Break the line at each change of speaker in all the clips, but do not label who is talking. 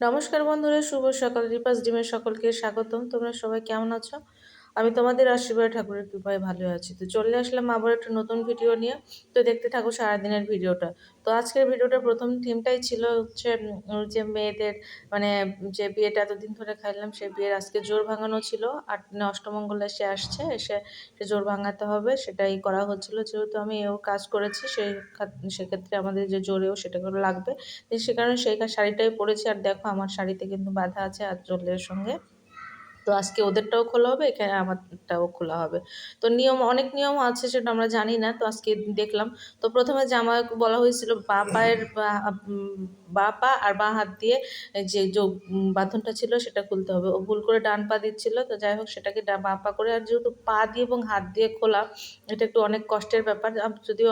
নমস্কার বন্ধুরা শুভ সকাল। রিপাস ডিমের সকলকে স্বাগতম। তোমরা সবাই কেমন আছো? আমি তোমাদের আশীর্বাদ, ঠাকুরের কৃপায় ভালো আছি। তো চলে আসলাম আবার একটা নতুন ভিডিও নিয়ে। তো দেখতে থাকো সারাদিনের ভিডিওটা তো আজকের ভিডিওটা প্রথম থিমটাই ছিল হচ্ছে যে মেয়েদের মানে যে বিয়েটা এতদিন ধরে খাইলাম, সে বিয়ের আজকে জোর ভাঙানো ছিল। আর অষ্টমঙ্গল এসে আসছে, এসে সে জোর ভাঙাতে হবে, সেটাই করা হচ্ছিল। যেহেতু আমি এও কাজ করেছি সেই সেক্ষেত্রে আমাদের যে জোরেও সেটা করে লাগবে। সে কারণে সেই শাড়িটাই পরেছি। আর দেখো আমার শাড়িতে কিন্তু বাধা আছে আর জলের সঙ্গে। তো আজকে ওদেরটাও খোলা হবে, এখানে আমারটাও খোলা হবে। তো নিয়ম, অনেক নিয়ম আছে সেটা আমরা জানি না, তো আজকে দেখলাম। তো প্রথমে জামা বলা হয়েছিল বা পায়ের বা পা আর বা হাত দিয়ে যে বাঁধনটা ছিল সেটা খুলতে হবে। ও ভুল করে ডান পা দিচ্ছিল, তো যাই হোক সেটাকে বা পা করে। আর যেহেতু পা দিয়ে এবং হাত দিয়ে খোলা, এটা একটু অনেক কষ্টের ব্যাপার। যদিও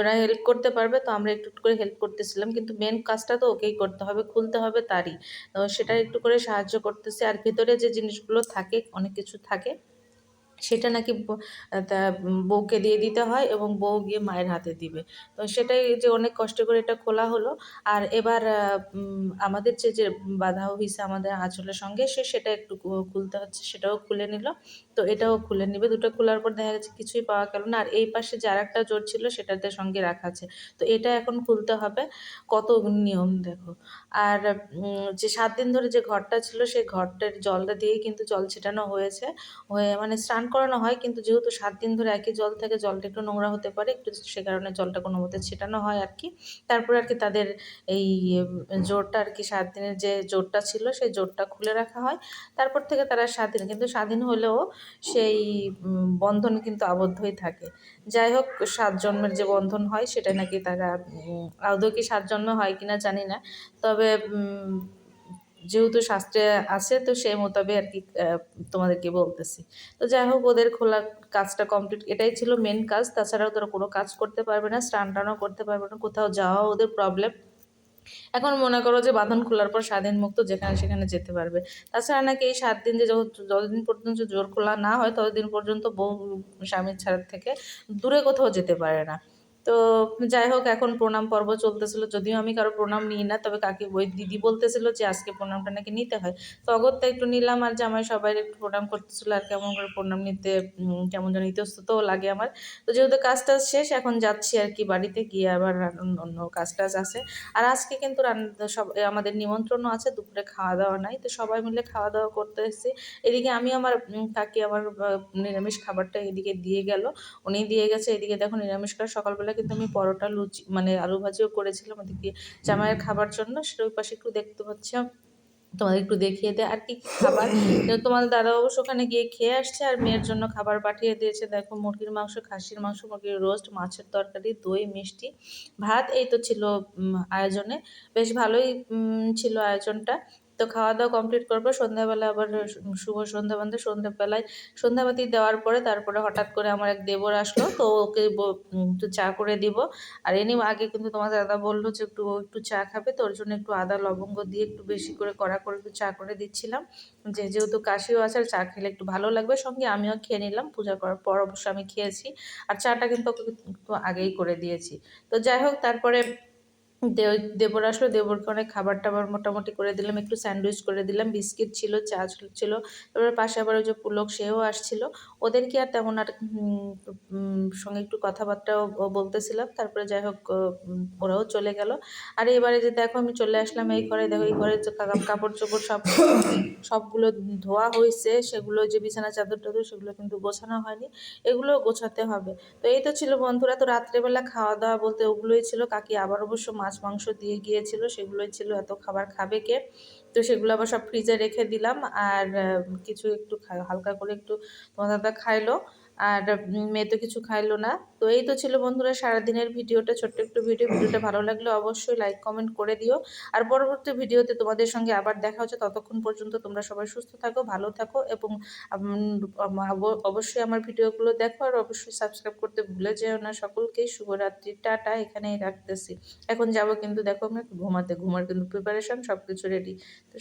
ওরা হেল্প করতে পারবে, তো আমরা একটু করে হেল্প করতেছিলাম। কিন্তু মেন কাজটা তো ওকেই করতে হবে, খুলতে হবে তারই। তো সেটা একটু করে সাহায্য করতেছে। আর ভেতরে যে জিনিসগুলো থাকে অনেক কিছু থাকে। সেটা নাকি তা বউকে দিয়ে দিতে হয় এবং বউ গিয়ে মায়ের হাতে দিবে। তো সেটাই যে অনেক কষ্ট করে এটা খোলা হলো। আর এবার আমাদের যে যে বাধা হয়েছে আমাদের আঁচলের সঙ্গে, সে সেটা একটু খুলতে হচ্ছে, সেটাও খুলে নিল। তো এটাও খুলে নিবে। দুটো খোলার পর দেখা যাচ্ছে কিছুই পাওয়া গেল না। আর এই পাশে যার একটা জোর ছিল, সেটাতে সঙ্গে রাখা আছে। তো এটা এখন খুলতে হবে। কত নিয়ম দেখো। আর যে সাত দিন ধরে যে ঘরটা ছিল সেই ঘরটার জলটা দিয়েই কিন্তু জল ছেটানো হয়েছে। হয়ে মানে স্নান করানো হয়, কিন্তু যেহেতু সাত দিন ধরে একই জল থেকে জলটা একটু নোংরা হতে পারে, একটু সে কারণে জলটা কোনো মতে ছেটানো হয় আর কি তারপরে আর কি তাদের এই জোরটা আর কি সাত দিনের যে জোরটা ছিল, সেই জোরটা খুলে রাখা হয়। তারপর থেকে তারা স্বাধীন কিন্তু স্বাধীন হলেও সেই বন্ধন কিন্তু আবদ্ধই থাকে। যাই হোক, সাত জন্মের যে বন্ধন হয় সেটা নাকি তারা আদৌ কি সাত জন্ম হয় কিনা জানি না। তবে যেহেতু শাস্ত্রে আছে, তো সেই মোতাবেক আর কি তোমাদেরকে বলতেছি। তো যাই হোক, ওদের খোলা কাজটা কমপ্লিট এটাই ছিল মেন কাজ। তাছাড়াও তোরা কোনো কাজ করতে পারবে না, স্নান টানও করতে পারবে না, কোথাও যাওয়া ওদের প্রবলেম এখন মনে করো যে বাঁধন খোলার পর স্বাধীন মুক্ত যেখানে সেখানে যেতে পারবে। তাছাড়া নাকি এই সাত দিন যে যতদিন পর্যন্ত জোর খোলা না হয়, ততদিন পর্যন্ত বউ, স্বামীর ছাড়ার থেকে দূরে কোথাও যেতে পারে না। তো যাই হোক এখন প্রণাম পর্ব চলতেছিল। যদিও আমি কারও প্রণাম নিই না, তবে কাকে ওই দিদি বলতেছিল যে আজকে প্রণামটা নাকি নিতে হয়। তো অগত্যা একটু নিলাম আর যে জামাই সবাই একটু প্রণাম করতেছিল আর কেমন করে প্রণাম নিতে কেমন যেন ইতস্ততও লাগে আমার। তো যেহেতু কাজ টাজ শেষ, এখন যাচ্ছি আর কি বাড়িতে গিয়ে আবার অন্য কাজ টাজ আছে। আর আজকে কিন্তু রান্না, সব আমাদের নিমন্ত্রণও আছে, দুপুরে খাওয়া দাওয়া নাই। তো সবাই মিলে খাওয়া দাওয়া করতে এসেছি। এদিকে আমি আমার কাকি আমার নিরামিষ খাবারটা এদিকে দিয়ে গেল। উনি দিয়ে গেছে, এদিকে দেখো নিরামিষ খাবার সকালবেলা কিন্তু আমি পরোটা লুচি মানে আলু ভাজিও করেছিলাম ওদিকে। জামাইয়ের খাবার জন্য সেটা ওই পাশে একটু দেখতে পাচ্ছি তোমাদের একটু দেখিয়ে দেয় আর কি খাবার। তোমাদের দাদা অবশ্য ওখানে গিয়ে খেয়ে আসছে আর মেয়ের জন্য খাবার পাঠিয়ে দিয়েছে। দেখো মুরগির মাংস, খাসির মাংস, মুরগির রোস্ট, মাছের তরকারি, দই, মিষ্টি, ভাত, এই তো ছিল আয়োজনে। বেশ ভালোই ছিল আয়োজনটা। তো খাওয়া দাওয়া কমপ্লিট করব সন্ধ্যাবেলা আবার শুভ সন্ধ্যা বান্ধব সন্ধ্যাবেলায় সন্ধ্যাবাতি দেওয়ার পরে তারপরে হঠাৎ করে আমার এক দেবর আসলো, তো ওকে একটু চা করে দিব। আর এনি আগে কিন্তু তোমার দাদা বলল যে একটু একটু চা খাবে, তো ওর জন্য একটু আদা, লবঙ্গ দিয়ে একটু বেশি করে কড়া করে একটু চা করে দিচ্ছিলাম। যে যেহেতু কাশিও আছে, আর চা খেলে একটু ভালো লাগবে। সঙ্গে আমিও খেয়ে নিলাম, পূজা করার পর অবশ্য আমি খেয়েছি। আর চাটা কিন্তু ওকে একটু আগেই করে দিয়েছি। তো যাই হোক, তারপরে দেবর আসলো, দেবরকে অনেক খাবার টাবার মোটামুটি করে দিলাম, একটু স্যান্ডউইচ করে দিলাম, বিস্কিট ছিল, চা ছিল তারপরে পাশে আবার ওই যে পুলক, সেও আসছিল। ওদেরকে আর তেমন আর সঙ্গে একটু কথাবার্তাও বলতেছিলাম। তারপরে যাই হোক ওরাও চলে গেল। আর এবারে যে দেখো আমি চলে আসলাম, এই ঘরে, দেখো এই ঘরে কাপড় চোপড় সব, সবগুলো ধোয়া হয়েছে সেগুলো যে বিছানা চাদর টাদর সেগুলো কিন্তু গোছানো হয়নি। এগুলো গোছাতে হবে। তো এই তো ছিল বন্ধুরা, তো রাত্রেবেলা খাওয়া দাওয়া বলতে ওগুলোই ছিল। কাকি আবার অবশ্য মাছ মাছ মাংস দিয়ে গিয়েছিল সেগুলোই ছিল এত খাবার খাবে কে? তো সেগুলো আবার সব ফ্রিজে রেখে দিলাম। আর কিছু একটু হালকা করে একটু তোমার দাদা খাইলো। আর মেয়ে তো কিছু খাইলো না। তো এই তো ছিল বন্ধুরা সারাদিনের ভিডিওটা, ছোট্ট একটু ভিডিও। ভিডিওটা ভালো লাগলে অবশ্যই লাইক কমেন্ট করে দিও। আর পরবর্তী ভিডিওতে তোমাদের সঙ্গে আবার দেখা হচ্ছে। ততক্ষণ পর্যন্ত তোমরা সবাই সুস্থ থাকো, ভালো থাকো এবং অবশ্যই আমার ভিডিওগুলো দেখো। আর অবশ্যই সাবস্ক্রাইব করতে ভুলে যেও না সকলকেই শুভরাত্রি, টাটা, এখানেই রাখতেছি। এখন যাব কিন্তু দেখো আমি ঘুমাতে। ঘুমার কিন্তু প্রিপারেশন সব কিছু রেডি তো